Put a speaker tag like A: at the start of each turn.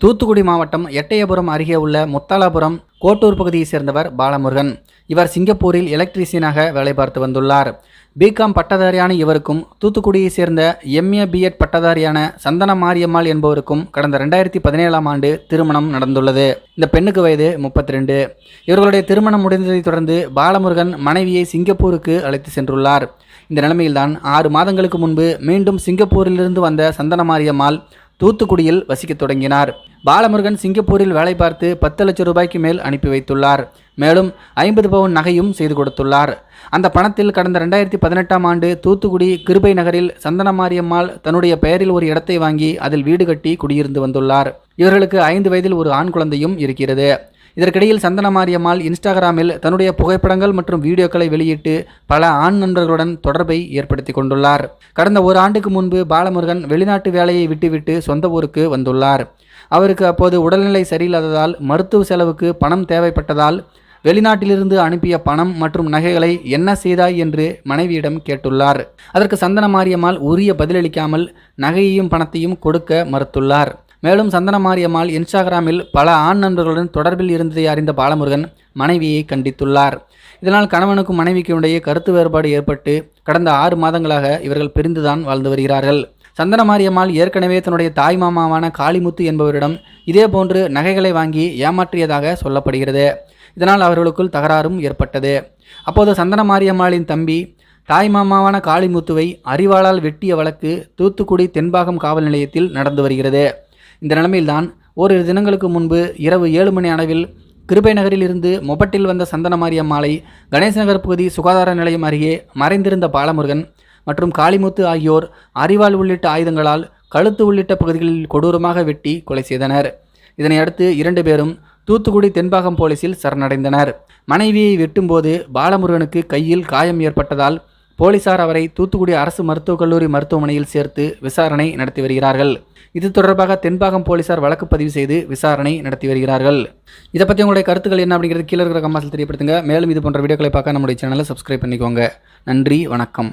A: தூத்துக்குடி மாவட்டம் எட்டயபுரம் அருகே உள்ள முத்தாலாபுரம் கோட்டூர் பகுதியைச் சேர்ந்தவர் பாலமுருகன். இவர் சிங்கப்பூரில் எலக்ட்ரீசியனாக வேலை பார்த்து வந்துள்ளார். பிகாம் பட்டதாரியான இவருக்கும் தூத்துக்குடியைச் சேர்ந்த எம்ஏ பிஎட் பட்டதாரியான சந்தன மாரியம்மாள் என்பவருக்கும் கடந்த ரெண்டாயிரத்தி பதினேழாம் ஆண்டு திருமணம் நடந்துள்ளது. இந்த பெண்ணுக்கு வயது முப்பத்தி ரெண்டு இவர்களுடைய திருமணம் முடிந்ததைத் தொடர்ந்து பாலமுருகன் மனைவியை சிங்கப்பூருக்கு அழைத்து சென்றுள்ளார். இந்த நிலைமையில்தான் ஆறு மாதங்களுக்கு முன்பு மீண்டும் சிங்கப்பூரிலிருந்து வந்த சந்தன மாரியம்மாள் தூத்துக்குடியில் வசிக்கத் தொடங்கினார். பாலமுருகன் சிங்கப்பூரில் வேலை பார்த்து பத்து லட்சம் ரூபாய்க்கு மேல் அனுப்பி வைத்துள்ளார். மேலும் ஐம்பது பவுன் நகையும் செய்து கொடுத்துள்ளார். அந்த பணத்தில் கடந்த ரெண்டாயிரத்தி பதினெட்டாம் ஆண்டு தூத்துக்குடி கிருபை நகரில் சந்தனமாரியம்மாள் தன்னுடைய பெயரில் ஒரு இடத்தை வாங்கி அதில் வீடு கட்டி குடியிருந்து வந்துள்ளார். இவர்களுக்கு ஐந்து வயதில் ஒரு ஆண் குழந்தையும் இருக்கிறது. இதற்கிடையில் சந்தன மாரியம்மாள் இன்ஸ்டாகிராமில் தன்னுடைய புகைப்படங்கள் மற்றும் வீடியோக்களை வெளியிட்டு பல ஆண் நண்பர்களுடன் தொடர்பை ஏற்படுத்தி கொண்டுள்ளார். கடந்த ஒரு ஆண்டுக்கு முன்பு பாலமுருகன் வெளிநாட்டு வேலையை விட்டுவிட்டு சொந்த ஊருக்கு வந்துள்ளார். அவருக்கு அப்போது உடல்நிலை சரியில்லாததால் மருத்துவ செலவுக்கு பணம் தேவைப்பட்டதால் வெளிநாட்டிலிருந்து அனுப்பிய பணம் மற்றும் நகைகளை என்ன செய்தாய் என்று மனைவியிடம் கேட்டுள்ளார். அதற்கு சந்தன மாரியம்மாள் உரிய பதிலளிக்காமல் நகையையும் பணத்தையும் கொடுக்க மறுத்துள்ளார். மேலும் சந்தன மாரியம்மாள் இன்ஸ்டாகிராமில் பல ஆண் நண்பர்களுடன் தொடர்பில் இருந்ததை அறிந்த பாலமுருகன் மனைவியை கண்டித்துள்ளார். இதனால் கணவனுக்கும் மனைவிக்கும் இடையே கருத்து வேறுபாடு ஏற்பட்டு கடந்த ஆறு மாதங்களாக இவர்கள் பிரிந்துதான் வாழ்ந்து வருகிறார்கள். சந்தன மாரியம்மாள் ஏற்கனவே தன்னுடைய தாய் மாமாவான காளிமுத்து என்பவரிடம் இதேபோன்று நகைகளை வாங்கி ஏமாற்றியதாக சொல்லப்படுகிறது. இதனால் அவர்களுக்குள் தகராறும் ஏற்பட்டது. அப்போது சந்தன மாரியம்மாளின் தம்பி தாய் மாமாவான காளிமுத்துவை அறிவாளால் வெட்டிய வழக்கு தூத்துக்குடி தென்பாகம் காவல் நிலையத்தில் நடந்து வருகிறது. இந்த நிலைமையில்தான் ஓரிரு தினங்களுக்கு முன்பு இரவு ஏழு மணி அளவில் கிருபை நகரில் இருந்து மொபட்டில் வந்த சந்தன மாரியம்மாளை கணேச நகர் பகுதி சுகாதார நிலையம் அருகே மறைந்திருந்த பாலமுருகன் மற்றும் காளிமுத்து ஆகியோர் அரிவாள் உள்ளிட்ட ஆயுதங்களால் கழுத்து உள்ளிட்ட பகுதிகளில் கொடூரமாக வெட்டி கொலை செய்தனர். இதனை அடுத்து இரண்டு பேரும் தூத்துக்குடி தென்பாகம் போலீசில் சரணடைந்தனர். மனைவியை வெட்டும்போது பாலமுருகனுக்கு கையில் காயம் ஏற்பட்டதால் போலீசார் அவரை தூத்துக்குடி அரசு மருத்துவக் கல்லூரி மருத்துவமனையில் சேர்த்து விசாரணை நடத்தி வருகிறார்கள். இது தொடர்பாக தென்பாகம் போலீசார் வழக்கு பதிவு செய்து விசாரணை நடத்தி வருகிறார்கள். இதை பற்றி உங்களுடைய கருத்துக்கள் என்ன அப்படிங்கிறது கீழே இருக்கிற கம்மாசில் தெரியப்படுத்துங்க. மேலும் இது போன்ற வீடியோக்களை பார்க்க நம்முடைய சேனலை சப்ஸ்கிரைப் பண்ணிக்கோங்க. நன்றி வணக்கம்.